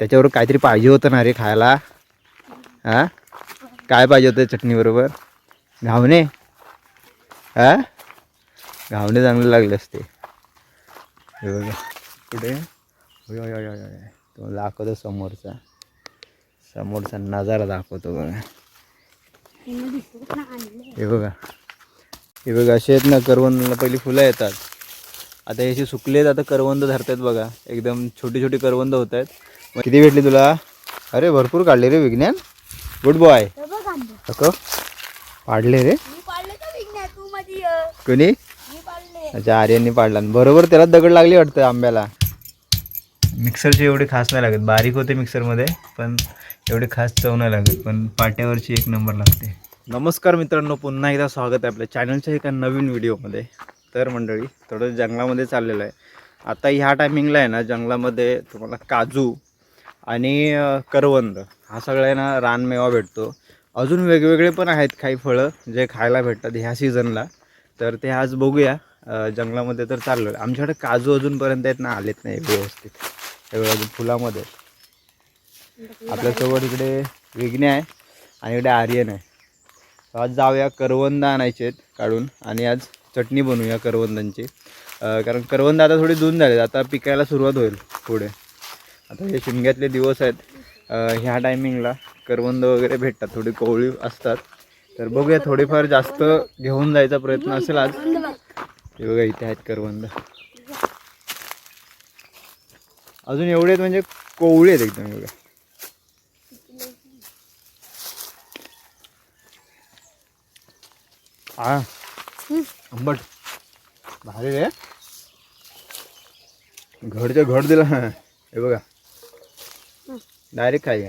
त्याच्यावर काहीतरी पाहिजे होतं ना रे खायला? हां? काय पाहिजे होतं चटणीबरोबर? घावणे? हां? घावणे चांगले लागले असते. हे बघा. कुठे तो दाखवतो समोरचा. समोरचा नजारा दाखवतो बघा. हे बघा. हे बघा असे आहेत ना करवंदला पहिली फुलं येतात. आता हे असे सुकलेत आता करवंद धरतात बघा. एकदम छोटी छोटी करवंद होत आहेत किती भेटली तुला? अरे भरपूर काढले रे विज्ञान गुड बॉय अको पाडले रे. कोणी? अच्छा आर्यांनी पाडला. आणि बरोबर त्याला दगड लागली वाटतं आंब्याला. मिक्सरची एवढी खास नाही लागत. बारीक होते मिक्सरमध्ये पण एवढी खास चव नाही लागत. पण पाट्यावरची एक नंबर लागते. नमस्कार मित्रांनो पुन्हा एकदा स्वागत आहे आपल्या चॅनलच्या एका नवीन व्हिडिओमध्ये. तर मंडळी थोडं जंगलामध्ये चाललेलं आहे. आता ह्या टायमिंगला आहे ना जंगलामध्ये तुम्हाला काजू आणि करवंद. हा सगळा आहे ना रानमेवा भेटतो. अजून वेगवेगळे पण आहेत काही फळं जे खायला भेटतात ह्या सीझनला. तर ते आज बघूया. जंगलामध्ये तर चाललो आहे आमच्याकडे काजू अजूनपर्यंत आहेत ना आलेत नाही व्यवस्थित. हे अजून फुलामध्ये. आपल्यासोबत इकडे विघ्ने आहे आणि इकडे आर्यन आहे. आज जाऊया करवंद आणायचे आहेत काढून आणि आज चटणी बनवूया करवंदांची. कारण करवंद आता थोडी जून झालेत. आता पिकायला सुरुवात होईल पुढे. आता हे शिमग्यातले दिवस आहेत. ह्या टायमिंगला करवंद वगैरे भेटतात. थोडी कोवळी असतात. तर बघूया थोडेफार जास्त घेऊन जायचा प्रयत्न असेल आज. हे बघा इथे आहेत करवंद. अजून एवढे आहेत म्हणजे कोवळी आहेत एकदम बघा. हा आंबट भारी रे. घडच्या घड दिला. हे बघा. डायरेक्ट खाई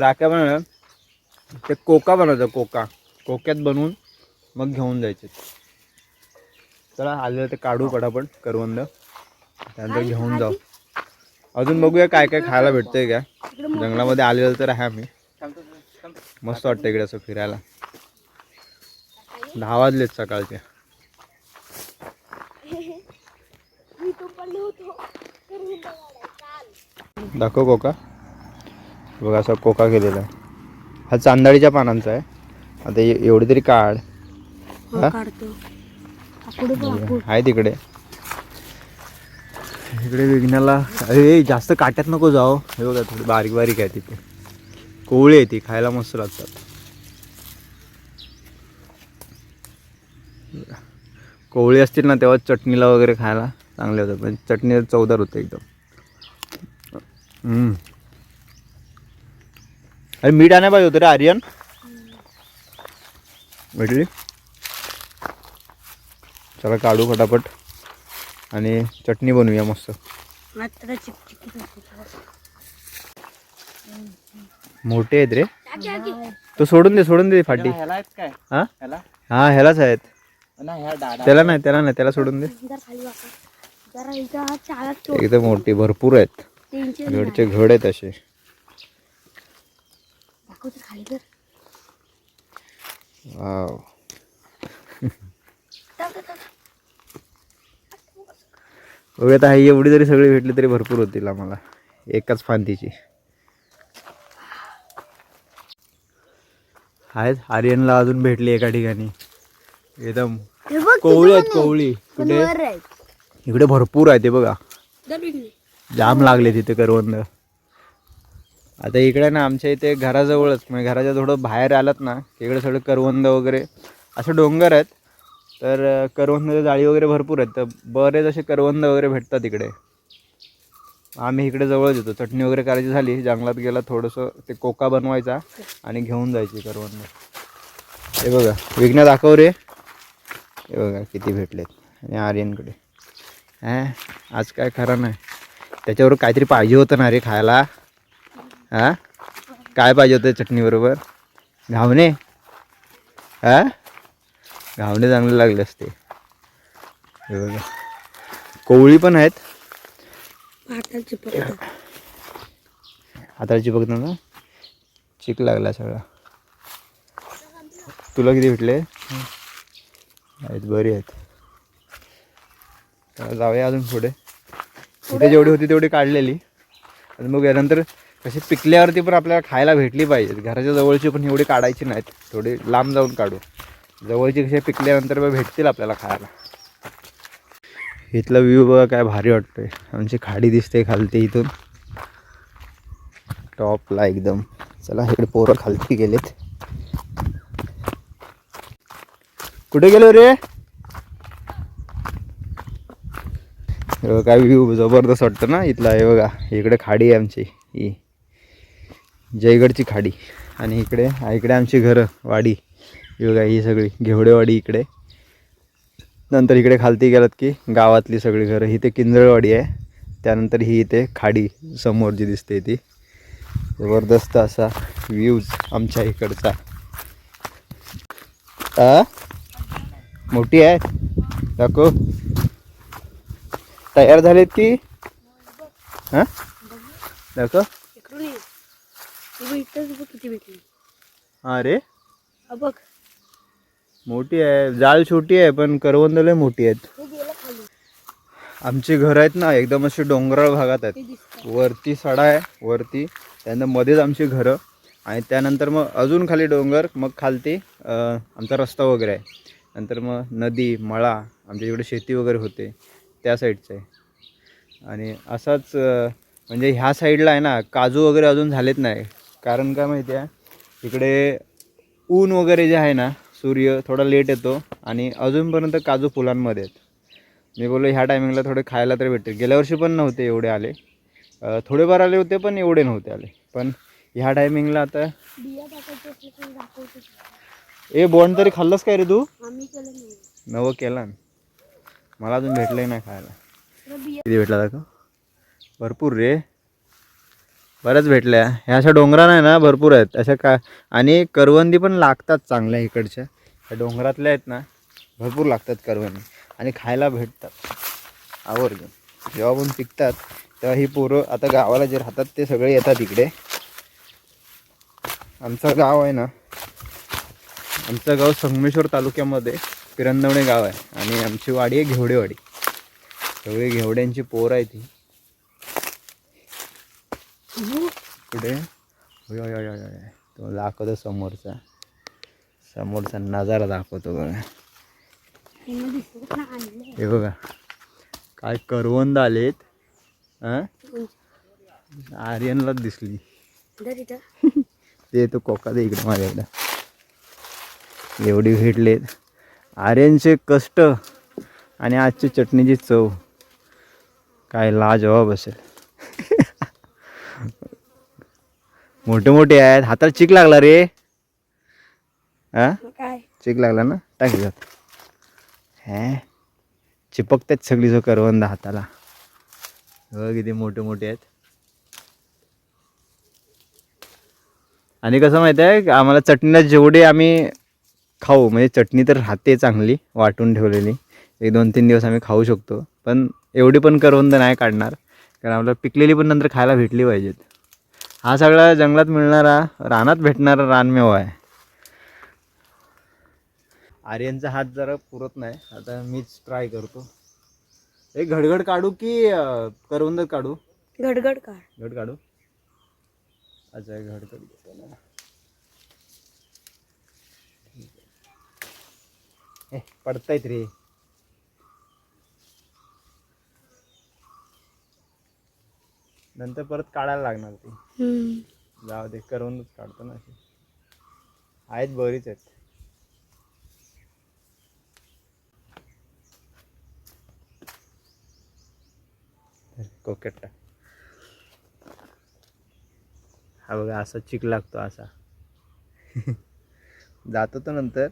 राख्या बनवल्या ते कोका बनवायचा कोका. कोक्यात बनवून मग घेऊन जायचे. चला आलेलं ते काढू पटापट करवंद. त्यानंतर घेऊन जाऊ. अजून बघूया काय काय खायला भेटतंय का. जंगलामध्ये आलेलं तर आहे आम्ही. मस्त वाटतं इकडे असं फिरायला. दहा वाजलेत सकाळचे. दाखव कोका. बघा असा कोका केलेला आहे. हा चांदळीच्या पानांचा आहे. आता एवढी तरी काढ? आहे तिकडे. इकडे विघ्नाला. अरे जास्त काट्यात नको जाओ हे बघा थोडी बारीक बारीक आहे तिथे. कोवळी आहे ती खायला मस्त लागतात. कोवळी असतील ना तेव्हा चटणीला वगैरे खायला. चांगले होतात पण चटणी चवदार होते एकदम. हम्म. अरे मीठ आणाय पाहिजे होतं रे आर्यन? भेटली चला काढू फटाफट. आणि चटणी बनवूया मस्त. मोठे आहेत रे. तो सोडून दे सोडून दे फाटी. हा? ह्याला? हा ह्यालाच आहेत. ना ह्या डाडा त्याला नाही त्याला नाही त्याला सोडून दे. एकदम मोठी भरपूर आहेत. घडचे घड आहेत असे. वाव. बघूया आता एवढी जरी सगळी भेटली तरी भरपूर होतील आम्हाला. एकाच फांदीची. आहेत. आर्यनला अजून भेटली एका ठिकाणी. एकदम कोवळी आहेत कोवळी. कुठे? इकडे भरपूर आहे ते बघा. जाम लागले तिथे करवंद. आता इकडे ना आमच्या इथे घराजवळच म्हणजे घराच्या थोडं बाहेर आलात ना इकडे सगळं करवंद वगैरे असं डोंगर आहेत. तर अं, करवंद जाळी वगैरे भरपूर आहेत. तर बरेच असे करवंद वगैरे भेटतात इकडे. आम्ही इकडे जवळच येतो. चटणी वगैरे करायची झाली जंगलात गेला थोडंसं ते कोका बनवायचा आणि घेऊन जायची करवंद. हे बघा विघ्न दाखव रे. हे बघा किती भेटलेत. आणि आर्यनकडे. हां? आज काय खरं नाही. त्याच्यावर काहीतरी पाहिजे होतं ना रे खायला. हां? काय पाहिजे होतं चटणीबरोबर घावणे. हां? घावणे चांगले लागले असते. कोवळी पण आहेत. हाताची बघ ना चिक लागला सगळा. तुला किती भेटले? आहेत बरी आहेत. जाऊया अजून पुढे. इथे जेवढी होती तेवढी काढलेली. आणि मग यानंतर कशी पिकल्यावरती पण आपल्याला खायला भेटली पाहिजे. घराच्या जवळची पण एवढी काढायची नाहीत. थोडी लांब जाऊन काढू. जवळची कशी पिकल्यानंतर मग भेटतील आपल्याला खायला. इथला व्ह्यू बघा काय भारी वाटतोय. आमची खाडी दिसते खालती इथून. टॉपला एकदम. चला इकडे पोरं खालती गेलेत. कुठे गेलो रे हे बघा, काय व्ह्यू जबरदस्त वाटतं ना इथला हे बघा इकडे खाडी आहे आमची ही. जयगडची खाडी. आणि इकडे इकडे आमची घरं वाडी. ही बघा ही सगळी घेवडेवाडी इकडे. नंतर इकडे खालती गेलात की गावातली सगळी घरं. ही ते किंजळवाडी आहे. त्यानंतर ही इथे खाडी समोर जी दिसते ती. जबरदस्त असा व्ह्यूज आमच्या इकडचा. आ? मोठी आहे? दाखव. तयार झालेत की हां? दाखव. किती भेटली. हां रे. हा बघ. मोठी आहे. जाळ छोटी आहे पण करवंद लय मोठी आहेत. आमची घर आहेत ना एकदम अशी डोंगराळ भागात आहेत. वरती सडा आहे वरती. त्यानंतर मध्येच आमची घरं. आणि त्यानंतर मग अजून खाली डोंगर मग खालती आमचा रस्ता वगैरे आहे. नंतर मग नदी मळा आमच्या इकडे शेती वगैरे होते. त्या साईडचं आहे. आणि असाच म्हणजे ह्या साईडला आहे ना काजू वगैरे अजून झालेत नाही. कारण काय माहिती आहे? इकडे ऊन वगैरे जे आहे ना सूर्य थोडा लेट येतो आणि अजूनपर्यंत काजू फुलांमध्ये आहेत. मी बोललो ह्या टायमिंगला थोडे खायला तर भेटतील गेल्या वर्षी पण नव्हते एवढे आले. थोडेफार आले होते पण एवढे नव्हते आले. पण ह्या टायमिंगला आता ए बॉन्ड तरी खाल्लंस काय रे तू? नवं केला. ना मला अजून भेटलंही नाही खायला. किती भेटला दाखव? भरपूर रे. बऱ्याच भेटल्या. ह्या अशा डोंगरा नाही ना भरपूर आहेत. अशा का आणि करवंदी पण लागतात चांगल्या इकडच्या. ह्या डोंगरातल्या आहेत ना भरपूर लागतात करवंदी. आणि खायला भेटतात. आवर्जून. जेव्हा पण पिकतात तेव्हा ही पोरं आता गावाला जे राहतात ते सगळे येतात इकडे. आमचं गाव आहे ना आमचं गाव संगमेश्वर तालुक्यामध्ये. पिरंदवणे गाव आहे. आणि आमची वाडी आहे घेवडेवाडी. सगळी घेवड्यांची पोर आहे ती. पुढे. तो दाखवतो समोरचा. समोरचा नजारा दाखवतो बघा. हे बघा. काय करवंद आलेत. हां आर्यनलाच दिसली. ते तो कोका दे इकडे माझ्याकडं. एवढी भेटलेत. आर्यनचे कष्ट आणि आजची चटणीची चव. काय लाजवाब असेल. मोठे मोठे आहेत. हाताला चिक लागला रे. हा? चिक लागला ना? टाक जात हे? चिपकतात सगळी जो करवंद हाताला. बघ किती मोठे मोठे आहेत. आणि कसं माहिती आहे? का आम्हाला चटणीला जेवढे आम्ही खाऊ. म्हणजे चटणी तर राहते चांगली वाटून ठेवलेली. एक दोन तीन दिवस आम्ही खाऊ शकतो. पण एवढी पण करवंद नाही काढणार. कारण आपल्याला पिकलेली पण नंतर खायला भेटली पाहिजेत. हा सगळा जंगलात मिळणारा रानात भेटणारा रानमेवा आहे. आर्यनचा हात जरा पुरत नाही. आता मीच ट्राय करतो. एक घडघड काढू की करवंद काढू? गडगड काढ. घड काढू? अच्छा घडघड घेतो ना. ए पडतायत रे. नंतर परत काढायला लागणार ते. जाऊ दे करवूनच काढतो ना अशी. आहेत बरीच आहेत. कोकेट हा बघा असा चिक लागतो असा. जातो तो नंतर.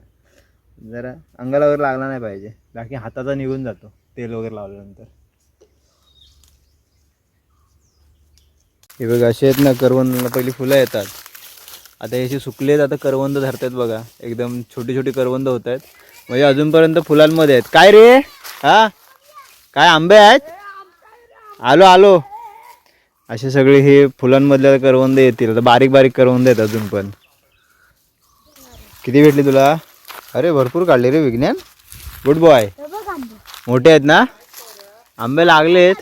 जरा अंगाला वगैरे लागला नाही पाहिजे. बाकी हाताचा निघून जातो. तेल वगैरे लावल्यानंतर. हे बघा असे आहेत ना करवंदाला पहिली फुलं येतात. आता याची सुकलेत आता करवंद धरतात बघा. एकदम छोटी छोटी करवंद होत आहेत म्हणजे अजूनपर्यंत फुलांमध्ये आहेत. काय रे? हा? काय आंबे आहेत? आलो आलो. असे सगळे हे फुलांमधल्या करवंद येतील. आता बारीक बारीक करवंद आहेत अजून पण. किती भेटली तुला? अरे भरपूर काढले रे विज्ञान. गुड बॉय मोठे आहेत ना? आंबे लागलेत.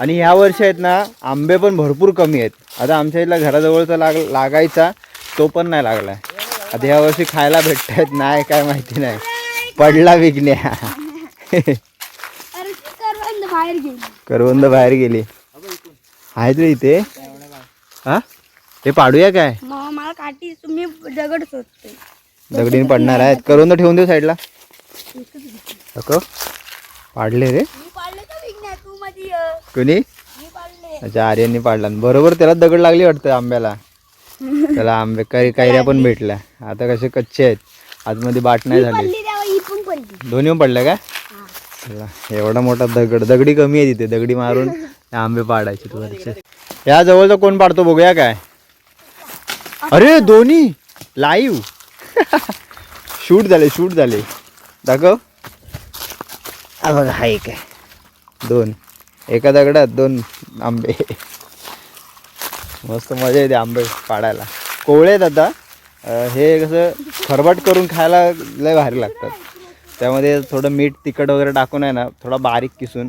आणि ह्या वर्षी आहेत ना आंबे पण भरपूर कमी आहेत. आता आमच्या इथला घराजवळचा लाग लागायचा तो पण नाही लागला आता ह्या वर्षी खायला भेटत आहेत नाही काय माहिती नाही. पडला विकण्या करवंद बाहेर गेली. आहेत रे इथे. हा? ते पाडूया काय? मला काठी तुम्ही दगड सोडते दगडीने पडणार आहेत. करवंद ठेवून देऊ साईडला. पाडले रे. कोणी? मी पाडले. अच्छा आर्यांनी पाडला. बरोबर त्याला दगड लागली वाटतं आंब्याला. त्याला आंबे काही कैऱ्या पण भेटल्या. आता कसे कच्चे आहेत. आतमध्ये बाट नाही झाली. ही दोन्ही पडल्या का? चला, एवढा मोठा दगड. दगडी कमी आहे तिथे. दगडी मारून आंबे पाडायचे वरचे या जवळचा कोण पाडतो बघूया काय? अरे दोन्ही. लाईव्ह शूट झाले शूट झाले. दाखव. हा बघा हा एक आहे. दोन. एका दगडात दोन आंबे. मस्त मजा येते आंबे पाडायला. कोवळे आहेत आता. हे कसं खरबट करून खायला लय भारी लागतात. त्यामध्ये थोडं मीठ तिखट वगैरे टाकून आहे ना थोडा बारीक किसून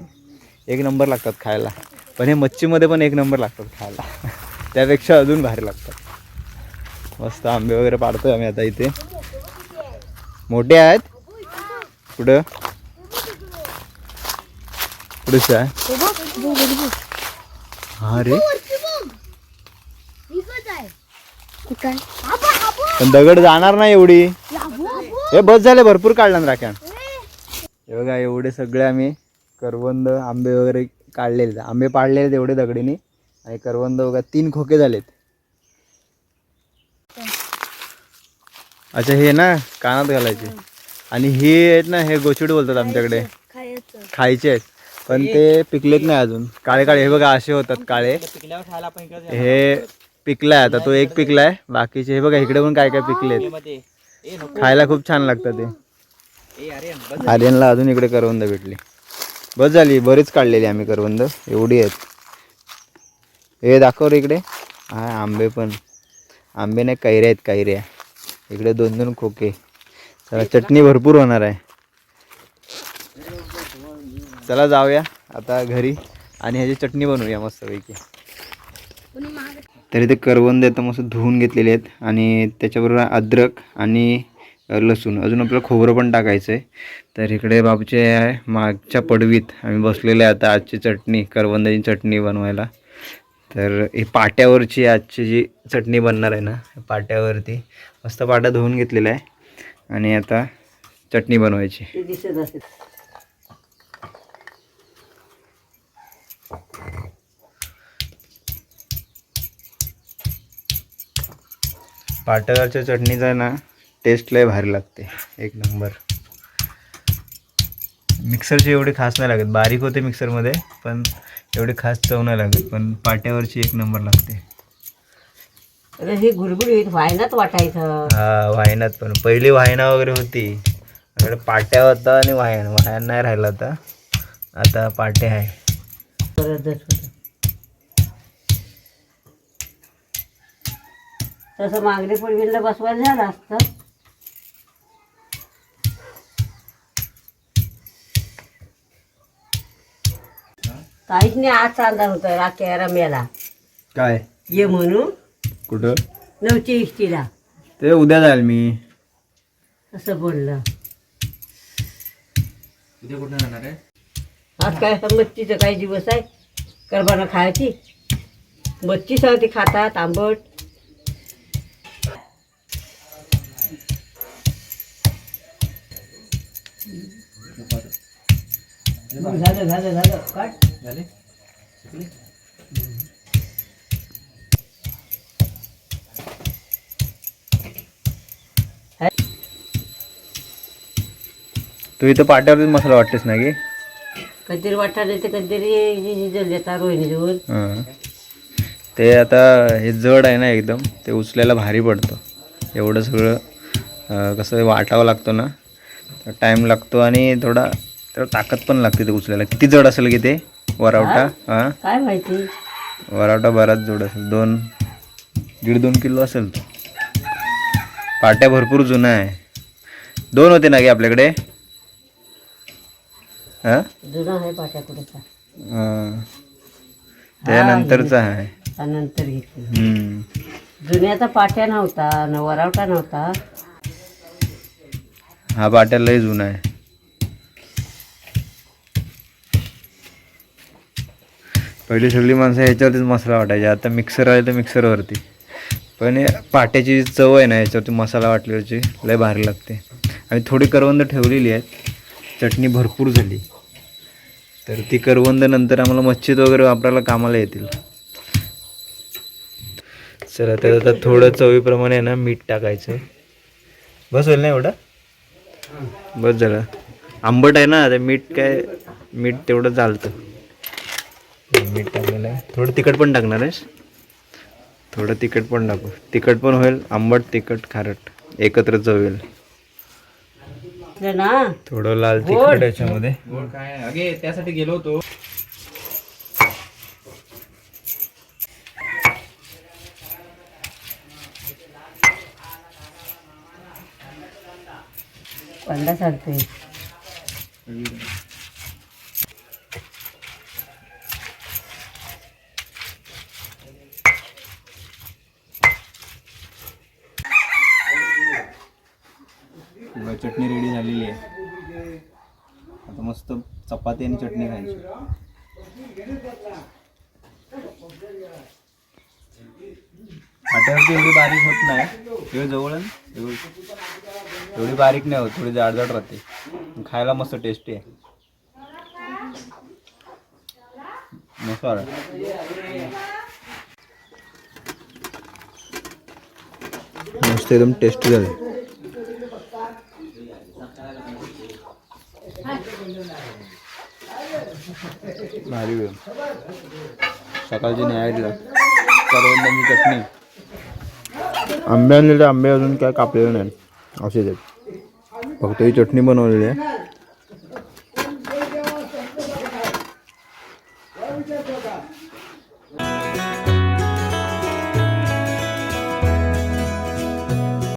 एक नंबर लागतात खायला. पण हे मच्छीमध्ये पण एक नंबर लागतात खायला. त्यापेक्षा अजून भारी लागतात. मस्त आंबे वगैरे पाडतोय आम्ही आता इथे. मोठे आहेत? कुठं कुठेच आहे? हा रे. पण दगड जाणार नाही एवढी. हे बस झाले भरपूर काढला ना राख्या हे बघा एवढे सगळे आम्ही करवंद आंबे वगैरे काढलेले आंबे पाडलेले एवढे दगडीने. आणि करवंद बघा तीन खोके झालेत. अच्छा हे ना कानात घालायचे. आणि हे आहेत ना हे गोचिड बोलतात आमच्याकडे. खायचे आहेत. पण ते पिकलेत नाही अजून. काळे काळे हे बघा असे होतात काळे. हे पिकलाय आता तो एक पिकलाय. बाकीचे हे बघा इकडे पण काय काय पिकलेत. खायला खूप छान लागतं ते. आर्यनला अजून इकडे करवंद भेटली. बस झाली बरीच काढलेली आम्ही करवंद. एवढी आहेत. हे दाखव रे इकडे. हा आंबे पण. आंबे नाही कैऱ्या आहेत कैऱ्या. इकडे दोन दोन खोके. चला चटणी भरपूर होणार आहे. चला जाऊया आता घरी आणि ह्याची चटणी बनवूया मस्तपैकी. कोणी तर इथे करवंद एकदम मस्त धुवून घेतलेले आहेत आणि त्याच्याबरोबर अद्रक आणि लसूण. अजून आपल्याला खोबरं पण टाकायचं आहे तर इकडे बाबूचे आहे मागच्या पडवीत. आम्ही बसलेले आहे आता आजची चटणी करवंदाची चटणी बनवायला. तर ही पाट्यावरची आजची जी चटणी बनणार आहे ना पाट्यावरती. मस्त पाट्या धुवून घेतलेला आहे. आणि आता चटणी बनवायची. पाट्यावरच्या चटणीचा ना टेस्ट लय भारी लागते. एक नंबर. मिक्सरची एवढी खास नाही लागत. बारीक होते मिक्सरमध्ये पण एवढी खास चव नाही लागत. पण पाट्यावरची एक नंबर लागते. हे गुडगुडीत व्हायनाच वाटायचं. हा वायनात पण. पहिली वायना वगैरे होती. आपल्याकडे पाट्या होता आणि वायन वायन नाही राहिला होता आता पाट्या आहे. परत होतं. तसं मागणी पूर्वीला बसवायला झालं असतं. काहीच नाही आज चांदा होता राख्या रम्याला. काय? ये म्हणून. कुठं? नवच्या इष्टीला. ते उद्या जाईल मी. असं बोललं. उद्या कुठं जाणार आहे? आज काय मच्छीचं काही दिवस आहे? करबाना खायची? मच्छी सगळी खातात आंबट. झालं झालं झालं. काढ. झाले? तू इथं पाट्यावरच मसाला वाटतेस ना की? कधीतरी वाटायला तर कधीतरी जल येतात रोहिणीजवळ हां. ते आता हे जड आहे ना एकदम ते उचलायला भारी पडतं. एवढं सगळं अं, कसं वाटावं लागतं ना. टाईम लागतो आणि थोडा त्याला ताकद पण लागते ते उचलायला. किती जड असेल की ते? वरावटा हां? काय माहिती? वरावटा बराच जड असेल. दोन दीड दोन किलो असेल तो. पाट्या भरपूर जुना आहे. दोन होते ना की आपल्याकडे? जुना आहे त्यानंतरचा आहे. त्यानंतर घेतली. जुन्याचा पाट्या नव्हता न वरावटा नव्हता. हा पाट्या लय जुना आहे. पहिली सगळी माणसं ह्याच्यावरतीच मसाला वाटायची. आता मिक्सर आले तर मिक्सरवरती पण पाट्याची जी चव आहे ना याच्यावरती मसाला वाटल्याची लय भारी लागते. आणि थोडी करवंद ठेवलेली आहेत. चटणी भरपूर झाली. तर ती करवंद नंतर आम्हाला मच्छीत वगैरे वापरायला कामाला येतील. चला तर आता थोडं चवीप्रमाणे आहे ना मीठ टाकायचं. बस होईल ना एवढं? बस झालं. आंबट आहे ना आता मीठ काय मीठ तेवढं चालतं. मीठ टाकलेलं आहे. थोडं तिखट पण टाकणार आहेस? थोडं तिखट पण टाकू. तिखट पण होईल आंबट तिखट खारट. एकत्र चव येईल ते ना? थोडं लाल गोड. तिखट याच्यामध्ये. काय? अगे त्यासाठी गेलो होतो. पंडा सांगते चटणी रेडी झालेली आहे. आता मस्त चपाती आणि चटणी खायची. आट्यावरती एवढी बारीक होत नाही. एवढी जवळ एवढी एवढी बारीक नाही होत थोडी जाडजाड राहते. खायला मस्त टेस्टी आहे. मस्त मस्त एकदम टेस्टी झाले भारी वेळ सकाळची न्यायला करवंदाची चटणी. आंबे आणलेले आंबे अजून काय कापलेले नाही. असेच आहेत फक्त ही चटणी बनवलेली आहे.